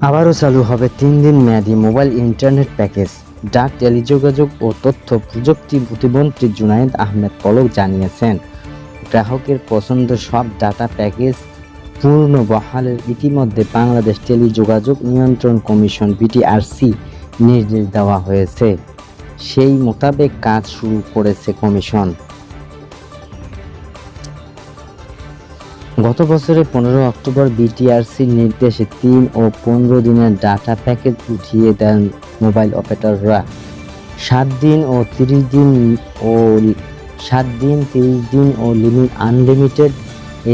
আবারও চালু হবে তিন দিন মেয়াদি মোবাইল ইন্টারনেট প্যাকেজ। ডাক, টেলিযোগাযোগ ও তথ্য প্রযুক্তি প্রতিমন্ত্রী জুনায়েদ আহমেদ পলক জানিয়েছেন, গ্রাহকের পছন্দ সব ডাটা প্যাকেজ পূর্ণ বহালের ইতিমধ্যে বাংলাদেশ টেলিযোগাযোগ নিয়ন্ত্রণ কমিশন বিটিআরসি নির্দেশ দেওয়া হয়েছে। সেই মোতাবেক কাজ শুরু করেছে কমিশন। গত বছরের পনেরো অক্টোবর বিটিআরসির নির্দেশে তিন ও পনেরো দিনের ডাটা প্যাকেজ উঠিয়ে দেন মোবাইল অপারেটররা। সাত দিন ও তিরিশ দিন ও সাত দিন, তিরিশ দিন ও লিমিট আনলিমিটেড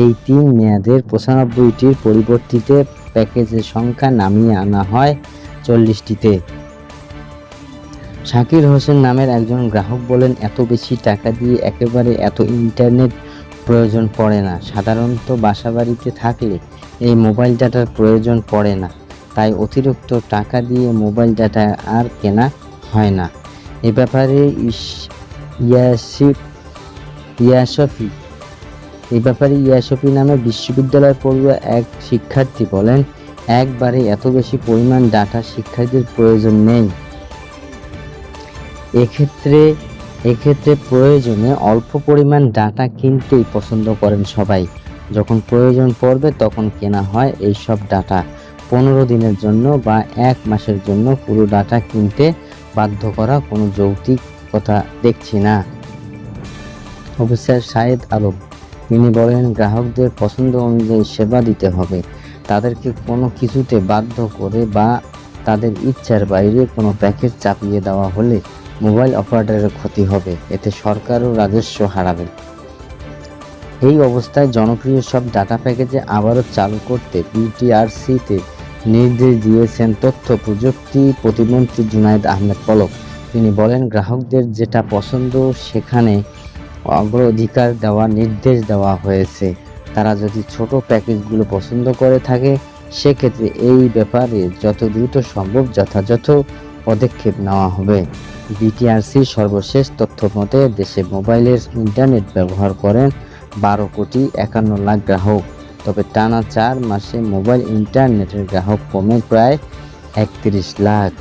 এই তিন মেয়াদের পঁচানব্বইটির পরিবর্তিতে প্যাকেজের সংখ্যা নামিয়ে আনা হয় চল্লিশটিতে। শাকির হোসেন নামের একজন গ্রাহক বলেন, এত বেশি টাকা দিয়ে একেবারে এত ইন্টারনেট প্রয়োজন পড়ে না। সাধারণত বাসাবাড়িতে থাকলে এই মোবাইল ডাটার প্রয়োজন পড়ে না। তাই অতিরিক্ত টাকা দিয়ে মোবাইল ডাটা আর কেনা হয় না। এ ব্যাপারে ইয়াসফি, এ ব্যাপারে ইয়াসফি নামে বিশ্ববিদ্যালয় পড়ুয়া এক শিক্ষার্থী বলেন, একবারে এত বেশি পরিমাণ ডাটা শিক্ষার্থীর প্রয়োজন নেই। এক্ষেত্রে এক্ষেত্রে প্রয়োজনে অল্প পরিমাণ ডাটা কিনতেই পছন্দ করেন সবাই। যখন প্রয়োজন পড়বে তখন কেনা হয় এই সব ডাটা। পনেরো দিনের জন্য বা এক মাসের জন্য পুরো ডাটা কিনতে বাধ্য করা কোনো যৌক্তিক কথা দেখছি না। অফিসার শাহেদ আলম, তিনি বলেন, গ্রাহকদের পছন্দ অনুযায়ী সেবা দিতে হবে। তাদেরকে কোনো কিছুতে বাধ্য করে বা তাদের ইচ্ছার বাইরে কোনো প্যাকেজ চাপিয়ে দেওয়া হলে মোবাইল অপারেটরের ক্ষতি হবে, এতে সরকারও রাজস্ব হারাবে। এই অবস্থায় জনপ্রিয় সব ডাটা প্যাকেজে আবারও চালু করতে বিটিআরসিতে নির্দেশ দিয়েছেন তথ্য প্রযুক্তি প্রতিমন্ত্রী জুনায়েদ আহমেদ পলক। তিনি বলেন, গ্রাহকদের যেটা পছন্দ সেখানে অগ্রাধিকার দেওয়ার নির্দেশ দেওয়া হয়েছে। তারা যদি ছোট প্যাকেজগুলো পছন্দ করে থাকে, সেক্ষেত্রে এই ব্যাপারে যত দ্রুত সম্ভব যথাযথ পদক্ষেপ নেওয়া হবে। বিটিআরসির সর্বশেষ তথ্য মতে, দেশে মোবাইলের ইন্টারনেট ব্যবহার করেন বারো কোটি একান্ন লাখ গ্রাহক। তবে টানা চার মাসে মোবাইল ইন্টারনেটের গ্রাহক কমে প্রায় একত্রিশ লাখ।